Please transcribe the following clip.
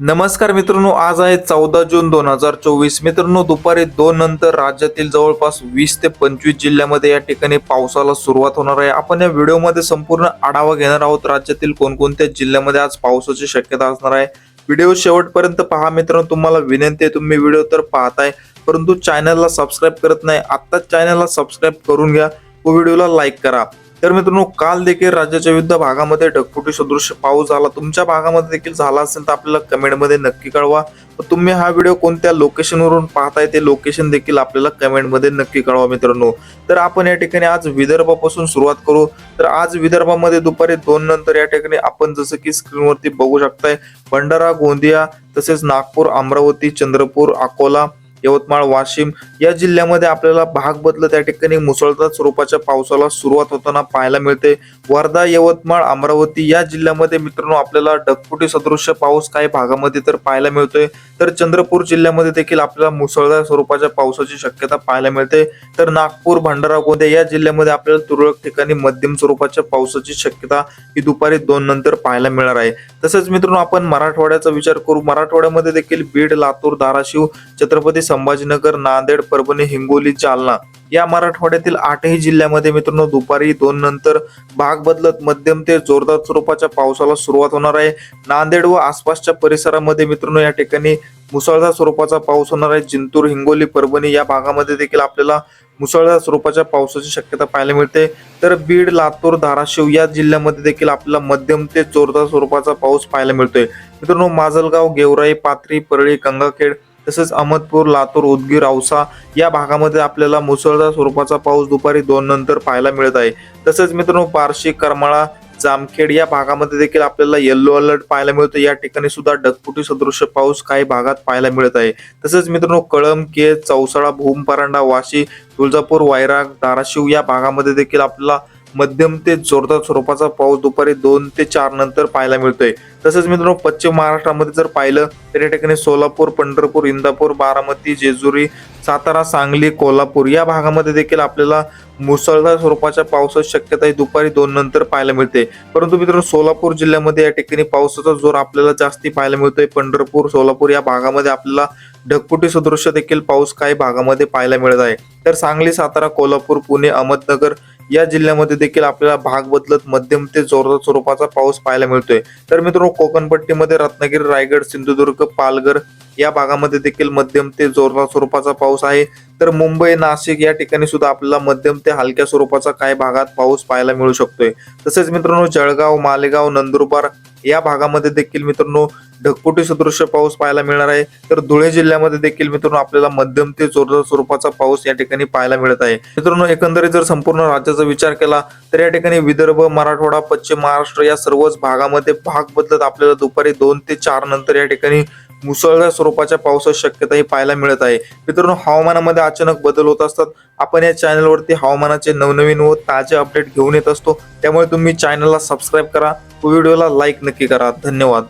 नमस्कार मित्रांनो आज आहे चौदा जून दोन हजार चोवीस. मित्रांनो दुपारी दोन नंतर राज्यातील जवळपास वीस ते पंचवीस जिल्ह्यामध्ये या ठिकाणी पावसाला सुरुवात होणार आहे. आपण या व्हिडिओमध्ये संपूर्ण आढावा घेणार आहोत राज्यातील कोणकोणत्या जिल्ह्यामध्ये आज पावसाची शक्यता असणार आहे. व्हिडिओ शेवटपर्यंत पहा. मित्रांनो तुम्हाला विनंती आहे तुम्ही व्हिडिओ तर पाहताय परंतु चॅनलला सबस्क्राईब करत नाही आत्ताच चॅनलला सबस्क्राईब करून घ्या. व व्हिडिओला लाईक करा. तर मित्रांनो काल देखील राज्याच्या विविध भागामध्ये ढगफुटी सदृश पाऊस झाला. तुमच्या भागामध्ये देखील झाला असेल तर आपल्याला कमेंटमध्ये नक्की कळवा. तुम्ही हा व्हिडिओ कोणत्या लोकेशनवरून पाहताय ते लोकेशन देखील आपल्याला कमेंटमध्ये नक्की कळवा मित्रांनो. तर आपण या ठिकाणी आज विदर्भापासून सुरुवात करू. तर आज विदर्भामध्ये दुपारी दोन नंतर या ठिकाणी आपण जसं की स्क्रीनवरती बघू शकताय भंडारा गोंदिया तसेच नागपूर अमरावती चंद्रपूर अकोला यवतमाळ वाशिम या जिल्ह्यामध्ये आपल्याला भाग बदल त्या ठिकाणी मुसळधार स्वरूपाच्या पावसाला सुरुवात होताना पाहायला मिळते. वर्धा यवतमाळ अमरावती या जिल्ह्यामध्ये मित्रांनो आपल्याला ढगफुटी सदृश्य पाऊस काही भागामध्ये तर पाहायला मिळतोय. तर चंद्रपूर जिल्ह्यामध्ये देखील आपल्याला मुसळधार स्वरूपाच्या पावसाची शक्यता पाहायला मिळते. तर नागपूर भंडारा गोंदिया या जिल्ह्यामध्ये आपल्याला तुरळक ठिकाणी मध्यम स्वरूपाच्या पावसाची शक्यता ही दुपारी दोन नंतर पाहायला मिळणार आहे. तसंच मित्रांनो आपण मराठवाड्याचा विचार करू. मराठवाड्यामध्ये देखील बीड लातूर धाराशिव छत्रपती संभाजीनगर नांदेड परभणी हिंगोली जालना या मराठवाड्यातील आठही जिल्ह्यामध्ये मित्रांनो दुपारी दोन नंतर भाग बदलत मध्यम ते जोरदार स्वरूपाच्या पावसाला सुरुवात होणार आहे. नांदेड व आसपासच्या परिसरामध्ये मित्रांनो या ठिकाणी मुसळधार स्वरूपाचा पाऊस होणार आहे. जिंतूर हिंगोली परभणी या भागामध्ये देखील आपल्याला मुसळधार स्वरूपाच्या पावसाची शक्यता पाहायला मिळते. तर बीड लातूर धाराशिव या जिल्ह्यामध्ये देखील आपल्याला मध्यम ते जोरदार स्वरूपाचा पाऊस पाहायला मिळतोय. मित्रांनो माजलगाव गेवराई पाथरी परळी गंगाखेड तसेच अहमदपूर लातूर उदगीर औसा या भागामध्ये आपल्याला मुसळधार स्वरूपाचा पाऊस दुपारी दोन नंतर पाहायला मिळत आहे. तसेच मित्रांनो पारशी करमाळा जामखेड या भागामध्ये देखील आपल्याला येल्लो अलर्ट पाहायला मिळतो या ठिकाणी सुद्धा ढगफुटी सदृश पाऊस काही भागात पाहायला मिळत आहे. तसेच मित्रांनो कळम केज चौसाळा भूम परांडा वाशी तुळजापूर वायराग धाराशिव या भागामध्ये देखील आपल्याला मध्यम ते जोरदार स्वरूपाचा पाऊस दुपारी दोन ते चार नंतर पाहायला मिळतोय. तसंच मित्रांनो पश्चिम महाराष्ट्रामध्ये जर पाहिलं तर या ठिकाणी सोलापूर पंढरपूर इंदापूर बारामती जेजुरी सातारा सांगली कोल्हापूर या भागामध्ये देखील आपल्याला मुसळधार स्वरूपाच्या पावसाची शक्यता ही दुपारी दोन नंतर पाहायला मिळते. परंतु मित्रांनो सोलापूर जिल्ह्यामध्ये या ठिकाणी पावसाचा जोर आपल्याला जास्ती पाहायला मिळतोय. पंढरपूर सोलापूर या भागामध्ये आपल्याला ढगपुटी सदृश्य देखील पाऊस काही भागामध्ये पाहायला मिळत आहे. तर सांगली सातारा कोल्हापूर पुणे अहमदनगर या जिल्ह्यामध्ये देखील आपल्याला भाग बदलत मध्यम ते जोरदार स्वरूपाचा पाऊस पाहायला मिळतोय. तर मित्रांनो कोकणपट्टीमध्ये रत्नागिरी रायगड सिंधुदुर्ग पालघर या भागामध्ये देखील मध्यम ते जोरदार स्वरूपाचा पाऊस आहे. तर मुंबई नाशिक या ठिकाणी सुद्धा आपल्याला मध्यम ते हलक्या स्वरूपाचा काही भागात पाऊस पाहायला मिळू शकतोय. तसेच मित्रांनो जळगाव मालेगाव नंदुरबार या भागामध्ये देखील मित्रांनो ढगफुटी सदृश्य पाऊस पाहायला मिळणार आहे. तर धुळे जिल्ह्यामध्ये देखील मित्रांनो आपल्याला मध्यम ते जोरदार स्वरूपाचा पाऊस या ठिकाणी पाहायला मिळत आहे. मित्रांनो एकंदरीत जर संपूर्ण राज्याचा विचार केला तर या ठिकाणी विदर्भ मराठवाडा पश्चिम महाराष्ट्र या सर्वच भागामध्ये भाग बदलत आपल्याला दुपारी दोन ते चार नंतर या ठिकाणी मुसळधार स्वरूपाच्या पावसाची शक्यता ही पाहायला मिळत आहे. मित्रांनो हवामानामध्ये अचानक बदल होत असतात. आपण या चॅनलवरती हवामानाचे नवनवीन व ताजे अपडेट घेऊन येत असतो. त्यामुळे तुम्ही चॅनलला सबस्क्राईब करा. व्हिडिओला लाईक नक्की करा. धन्यवाद.